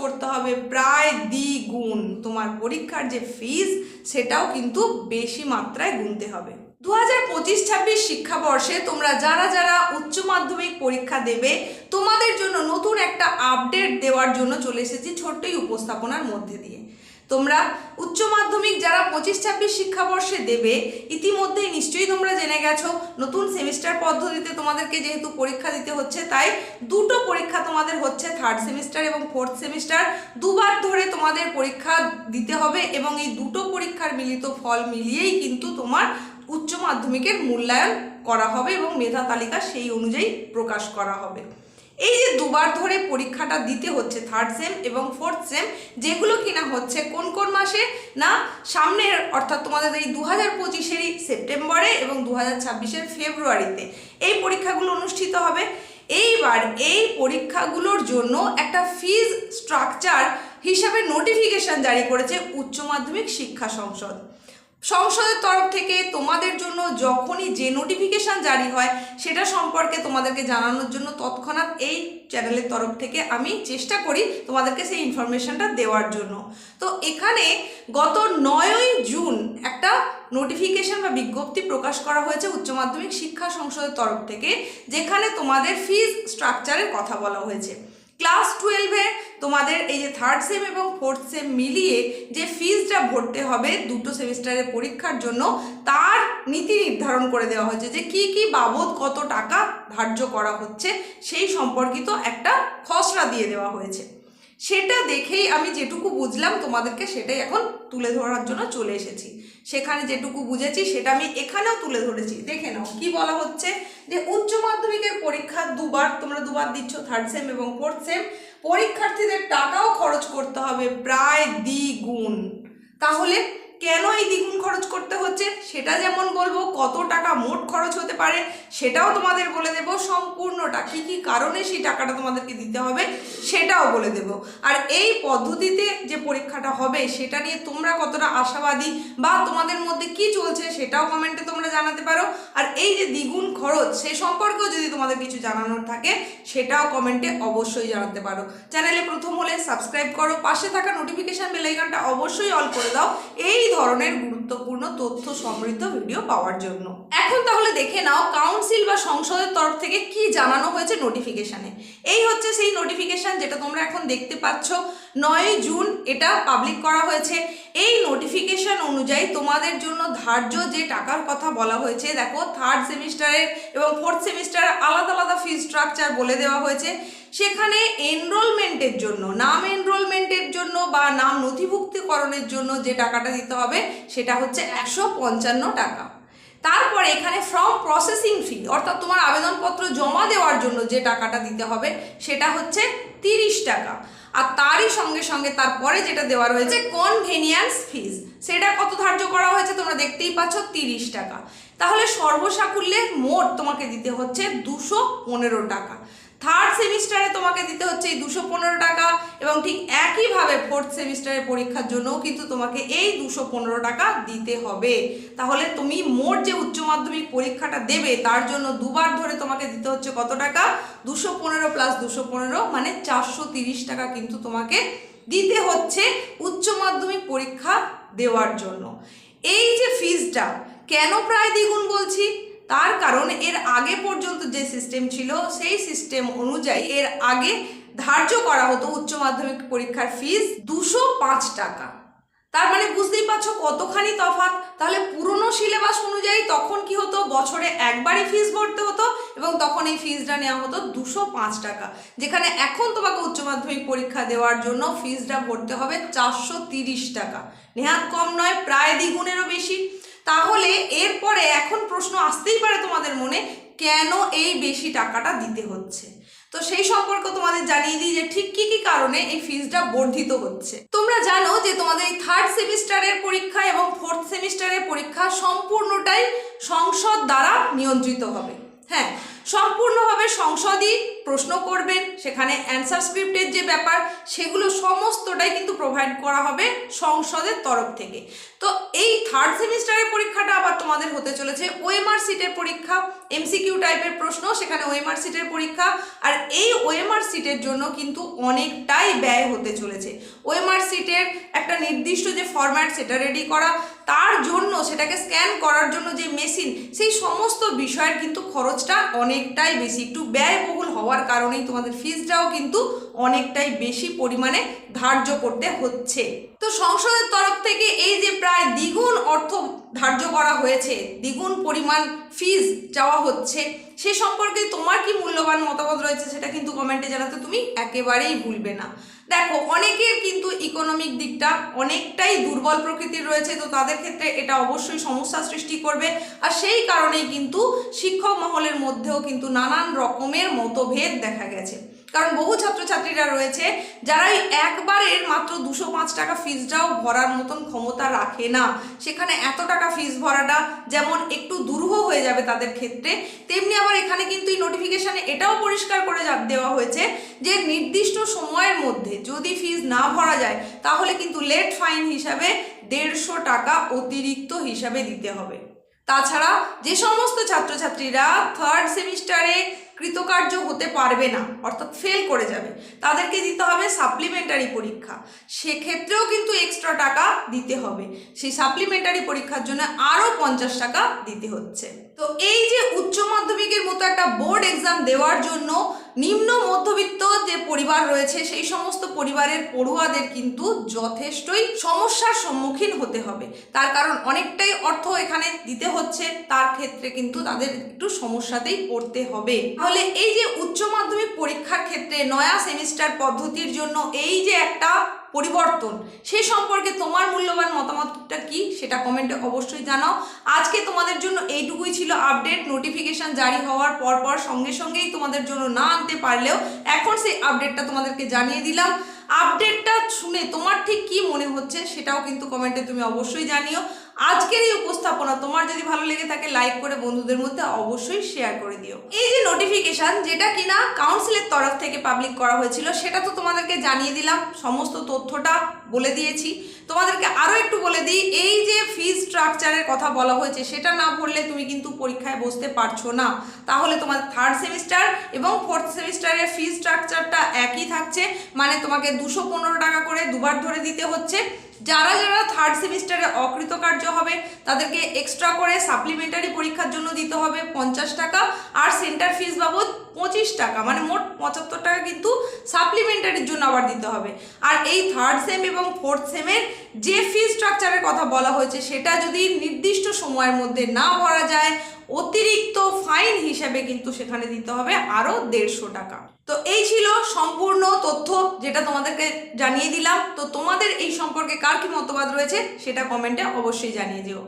করতে হবে প্রায় দ্বিগুণ। তোমার পরীক্ষার যে ফিজ সেটাও কিন্তু বেশি মাত্রায় গুনতে হবে। দু হাজার পঁচিশ ছাব্বিশ শিক্ষাবর্ষে তোমরা যারা যারা উচ্চ মাধ্যমিক পরীক্ষা দেবে, তোমাদের জন্য নতুন একটা আপডেট দেওয়ার জন্য চলে এসেছি ছোট্টই উপস্থাপনার মধ্যে দিয়ে। তোমরা উচ্চ মাধ্যমিক যারা পঁচিশ ছাব্বিশ শিক্ষাবর্ষে দেবে, ইতিমধ্যেই নিশ্চয়ই তোমরা জেনে গেছো, নতুন সেমিস্টার পদ্ধতিতে তোমাদেরকে যেহেতু পরীক্ষা দিতে হচ্ছে, তাই দুটো পরীক্ষা তোমাদের হচ্ছে থার্ড সেমিস্টার এবং ফোর্থ সেমিস্টার দুবার ধরে তোমাদের পরীক্ষা দিতে হবে এবং এই দুটো পরীক্ষার মিলিত ফল মিলিয়েই কিন্তু তোমার উচ্চ মাধ্যমিকের মূল্যায়ন করা হবে এবং মেধা তালিকা সেই অনুযায়ী প্রকাশ করা হবে। এই যে দুবার ধরে পরীক্ষাটা দিতে হচ্ছে থার্ড সেম এবং ফোর্থ সেম যেগুলো কিনা হচ্ছে কোন কোন মাসে? না, সামনের অর্থাৎ তোমাদের এই দু হাজার পঁচিশেরই সেপ্টেম্বরে এবং দু হাজার ছাব্বিশের ফেব্রুয়ারিতে। এই পরীক্ষাগুলো অনুষ্ঠিত হবে। এইবার এই পরীক্ষাগুলোর জন্য একটা ফিজ স্ট্রাকচার হিসাবে নোটিফিকেশন জারি করেছে উচ্চ মাধ্যমিক শিক্ষা সংসদ। সংসদের তরফ থেকে তোমাদের জন্য যখনই যে নোটিফিকেশন জারি হয়, সেটা সম্পর্কে তোমাদেরকে জানানোর জন্য তৎক্ষণাৎ এই চ্যানেলের তরফ থেকে আমি চেষ্টা করি তোমাদেরকে সেই ইনফরমেশনটা দেওয়ার জন্য। তো এখানে গত নয়ই জুন একটা নোটিফিকেশন বা বিজ্ঞপ্তি প্রকাশ করা হয়েছে উচ্চ মাধ্যমিক শিক্ষা সংসদের তরফ থেকে, যেখানে তোমাদের ফিজ স্ট্রাকচারের কথা বলা হয়েছে। ক্লাস টুয়েলভে তোমাদের এই যে থার্ড সেম এবং ফোর্থ সেম মিলিয়ে যে ফিজটা ভরতে হবে দুটো সেমিস্টারের পরীক্ষার জন্য, তার নীতি নির্ধারণ করে দেওয়া হয়েছে যে কি কি বাবদ কত টাকা ধার্য করা হচ্ছে সেই সম্পর্কিত একটা খসড়া দিয়ে দেওয়া হয়েছে। সেটা দেখেই আমি যেটুকু বুঝলাম তোমাদেরকে সেটাই এখন তুলে ধরার জন্য চলে এসেছি। সেখানে যেটুকু বুঝেছি সেটা আমি এখানেও তুলে ধরেছি। দেখে নাও, কি বলা হচ্ছে? যে উচ্চ মাধ্যমিকের পরীক্ষা দুবার, তোমরা দুবার দিচ্ছ থার্ড সেম এবং ফোর্থ সেম পরীক্ষার্থীদের টাকাও খরচ করতে হবে প্রায় দ্বিগুণ। তাহলে কেন এই দ্বিগুণ খরচ করতে হচ্ছে? সেটা যেমন বলব, কত টাকা মোট খরচ হতে পারে সেটাও তোমাদের বলে দেব সম্পূর্ণটা। কী কী কারণে সেই টাকাটা তোমাদেরকে দিতে হবে সেটাও বলে দেব। আর এই পদ্ধতিতে যে পরীক্ষাটা হবে সেটা নিয়ে তোমরা কতটা আশাবাদী বা তোমাদের মধ্যে কি চলছে সেটাও কমেন্টে তোমরা জানাতে পারো। আর এই যে দ্বিগুণ খরচ সে সম্পর্কেও যদি তোমাদের কিছু জানানোর থাকে সেটাও কমেন্টে অবশ্যই জানাতে পারো। চ্যানেলে প্রথম হলে সাবস্ক্রাইব করো, পাশে থাকা নোটিফিকেশান বেলাইকনটা অবশ্যই অল করে দাও। এই ধরনের গুরুত্বপূর্ণ তথ্য সমৃদ্ধ ভিডিও পাওয়ার জন্য। এখন তাহলে দেখে নাও কাউন্সিল বা সংসদের তরফ থেকে কি জানানো হয়েছে নোটিফিকেশানে। এই হচ্ছে সেই নোটিফিকেশান যেটা তোমরা এখন দেখতে পাচ্ছ। নয় জুন এটা পাবলিক করা হয়েছে। এই নোটিফিকেশান অনুযায়ী তোমাদের জন্য ধার্য যে টাকার কথা বলা হয়েছে, দেখো থার্ড সেমিস্টারের এবং ফোর্থ সেমিস্টারের আলাদা আলাদা ফি স্ট্রাকচার বলে দেওয়া হয়েছে। সেখানে এনরোলমেন্টের জন্য, নাম এনরোলমেন্টের জন্য বা নাম নথিভুক্তিকরণের জন্য যে টাকাটা দিতে হবে, সেটা হচ্ছে একশো পঞ্চান্ন টাকা। তারপরে এখানে ফর্ম প্রসেসিং ফি অর্থাৎ তোমার আবেদনপত্র জমা দেওয়ার জন্য যে টাকাটা দিতে হবে, সেটা হচ্ছে তিরিশ টাকা। আর তারই সঙ্গে সঙ্গে তারপরে যেটা দেওয়া রয়েছে কনভেনিয়েন্স ফিজ সেটা কত ধার্য করা হয়েছে তোমরা দেখতেই পাচ্ছ, তিরিশ টাকা। তাহলে সর্বসাকুল্যে মোট তোমাকে দিতে হচ্ছে দুশো পনেরো টাকা। থার্ড সেমিস্টারে তোমাকে দিতে হচ্ছে এই দুশো পনেরো টাকা এবং ঠিক একইভাবে ফোর্থ সেমিস্টারের পরীক্ষার জন্যও কিন্তু তোমাকে এই দুশো পনেরো টাকা দিতে হবে। তাহলে তুমি মোট যে উচ্চ মাধ্যমিক পরীক্ষাটা দেবে, তার জন্য দুবার ধরে তোমাকে দিতে হচ্ছে কত টাকা? দুশো পনেরো প্লাস দুশো পনেরো মানে চারশো তিরিশ টাকা কিন্তু তোমাকে দিতে হচ্ছে উচ্চ মাধ্যমিক পরীক্ষা দেওয়ার জন্য। এই যে ফিজটা কেন প্রায় দ্বিগুণ বলছি? তার কারণ এর আগে পর্যন্ত যে সিস্টেম ছিল, সেই সিস্টেম অনুযায়ী এর আগে ধার্য করা হতো উচ্চ মাধ্যমিক পরীক্ষার ফিজ দুশো পাঁচ টাকা। তার মানে বুঝতেই পারছ কতখানি তফাৎ? তাহলে পুরনো সিলেবাস অনুযায়ী তখন কি হতো? বছরে একবারই ফিস ভরতে হতো এবং তখন এই ফিজটা নেওয়া হতো দুশো পাঁচ টাকা। যেখানে এখন তোমাকে উচ্চ মাধ্যমিক পরীক্ষা দেওয়ার জন্য ফিজটা ভরতে হবে চারশো তিরিশ টাকা। নেহাত কম নয়, প্রায় দ্বিগুণেরও বেশি। তাহলে এরপরে এখন প্রশ্ন আসতেই পারে তোমাদের মনে, কেন এই বেশি টাকাটা দিতে হচ্ছে? তো সেই সম্পর্ক তোমাদের জানিয়ে দিই যে ঠিক কি কি কারণে এই ফিজটা বর্ধিত হচ্ছে। তোমরা জানো যে তোমাদের এই থার্ড সেমিস্টারের পরীক্ষা এবং ফোর্থ সেমিস্টারের পরীক্ষা সম্পূর্ণটাই সংসদ দ্বারা নিয়ন্ত্রিত হবে। হ্যাঁ সম্পূর্ণভাবে সংসদই প্রশ্ন করবেন সেখানে অ্যান্সার স্ক্রিপ্টের যে ব্যাপার, সেগুলো সমস্তটাই কিন্তু প্রোভাইড করা হবে সংসদের তরফ থেকে। তো এই থার্ড সেমিস্টারের পরীক্ষাটা আবার তোমাদের হতে চলেছে ওএমআর সিটের পরীক্ষা এমসিকিউ টাইপের প্রশ্ন, সেখানে ওএমআর সিটের পরীক্ষা, আর এই ওএমআর সিটের জন্য কিন্তু অনেকটাই ব্যয় হতে চলেছে। ওএমআর সিটের একটা নির্দিষ্ট যে ফরম্যাট সেটা রেডি করা, তার জন্য, সেটাকে স্ক্যান করার জন্য যে মেশিন সেই সমস্ত বিষয়ের কিন্তু খরচটা অনেকটাই বেশি, একটু ব্যয়বহুল হওয়ার কারণেই তোমাদের ফিজটাও কিন্তু অনেকটাই বেশি পরিমাণে ধার্য করতে হচ্ছে। তো সংসদের তরফ থেকে এই অর্থ ধার্য করা হয়েছে, দ্বিগুণ পরিমাণ ফিজ চাওয়া হচ্ছে, সে সম্পর্কে তোমার কি মূল্যবান মতামত রয়েছে সেটা কিন্তু কমেন্টে জানাতে তুমি একেবারেই ভুলবে না। দেখো, অনেকের কিন্তু ইকোনমিক দিকটা অনেকটাই দুর্বল প্রকৃতির রয়েছে, তো তাদের ক্ষেত্রে এটা অবশ্যই সমস্যা সৃষ্টি করবে, আর সেই কারণেই কিন্তু শিক্ষক মহলের মধ্যেও কিন্তু নানান রকমের মতভেদ দেখা গেছে। কারণ বহু ছাত্রছাত্রীরা রয়েছে যারা একবারের মাত্র দুশো পাঁচ টাকা ফিজটাও ভরার মতন ক্ষমতা রাখে না। সেখানে এত টাকা ফিজ ভরাটা যেমন একটু দুরূহ হয়ে যাবে তাদের ক্ষেত্রে, তেমনি আবার এখানে কিন্তু এই নোটিফিকেশানে এটাও পরিষ্কার করে দেওয়া হয়েছে যে নির্দিষ্ট সময়ের মধ্যে যদি ফিজ না ভরা যায়, তাহলে কিন্তু লেট ফাইন হিসাবে দেড়শো টাকা অতিরিক্ত হিসাবে দিতে হবে। তাছাড়া যে সমস্ত ছাত্রছাত্রীরা থার্ড সেমিস্টারে কৃতকার্য হতে পারবে না, অর্থাৎ ফেল করে যাবে, তাদেরকে দিতে হবে সাপ্লিমেন্টারি পরীক্ষা। সেক্ষেত্রেও কিন্তু এক্সট্রা টাকা দিতে হবে। সেই সাপ্লিমেন্টারি পরীক্ষার জন্য আরও পঞ্চাশ টাকা দিতে হচ্ছে। তো এই যে উচ্চ মাধ্যমিকের মতো একটা বোর্ড এক্সাম দেওয়ার জন্য নিম্ন মধ্যবিত্ত যে পরিবার রয়েছে, সেই সমস্ত পরিবারের পড়ুয়াদের কিন্তু যথেষ্টই সমস্যার সম্মুখীন হতে হবে। তার কারণ অনেকটাই অর্থ এখানে দিতে হচ্ছে, তার ক্ষেত্রে কিন্তু তাদের একটু সমস্যাতেই পড়তে হবে। তাহলে এই যে উচ্চ মাধ্যমিক পরীক্ষার ক্ষেত্রে নয়া সেমিস্টার পদ্ধতির জন্য এই যে একটা পরিবর্তন। সে সম্পর্কে তোমার মূল্যবান মতামতটা কি সেটা কমেন্টে অবশ্যই জানাও। আজকে তোমাদের জন্য এইটুকুই ছিল আপডেট নোটিফিকেশান জারি হওয়ার পর পর সঙ্গে সঙ্গেই তোমাদের জন্য না আনতে পারলেও এখন সেই আপডেটটা তোমাদেরকে জানিয়ে দিলাম। আপডেটটা শুনে তোমার ঠিক কি মনে হচ্ছে সেটাও কিন্তু কমেন্টে তুমি অবশ্যই জানিও। আজকের এই উপস্থাপনা তোমার যদি ভালো লেগে থাকে লাইক করে বন্ধুদের মধ্যে অবশ্যই শেয়ার করে দিও। এই যে নোটিফিকেশন যেটা কিনা কাউন্সিলের তরফ থেকে পাবলিক করা হয়েছিল, সেটা তো তোমাদেরকে জানিয়ে দিলাম। সমস্ত তথ্যটা বলে দিয়েছি। তোমাদেরকে আরও একটু বলে দিই, এই যে ফিজ স্ট্রাকচারের কথা বলা হয়েছে, সেটা না পড়লে তুমি কিন্তু পরীক্ষায় বসতে পারছ না। তাহলে তোমার থার্ড সেমিস্টার এবং ফোর্থ সেমিস্টারের ফিজ স্ট্রাকচারটা একই থাকছে। মানে তোমাকে দুশো টাকা করে দুবার ধরে দিতে হচ্ছে। যারা যারা থার্ড সেমিস্টারে অকৃতকার্য হবে, তাদেরকে এক্সট্রা করে সাপ্লিমেন্টারি পরীক্ষার জন্য দিতে হবে পঞ্চাশ টাকা। আর সেন্টার ফিস বাবদ পঁচিশ টাকা মানে মোট পঁচাত্তর টাকা কিন্তু সাপ্লিমেন্টারির জন্য আবার দিতে হবে। আর এই থার্ড সেম এবং ফোর্থ সেমের যে ফি স্ট্রাকচারের কথা বলা হয়েছে, সেটা যদি নির্দিষ্ট সময়ের মধ্যে না ভরা যায়, অতিরিক্ত ফাইন হিসেবে কিন্তু সেখানে দিতে হবে আরও দেড়শো টাকা। তো এই ছিল সম্পূর্ণ তথ্য যেটা তোমাদেরকে জানিয়ে দিলাম। তো তোমাদের এই সম্পর্কে কার কি মতবাদ রয়েছে, সেটা কমেন্টে অবশ্যই জানিয়ে দিও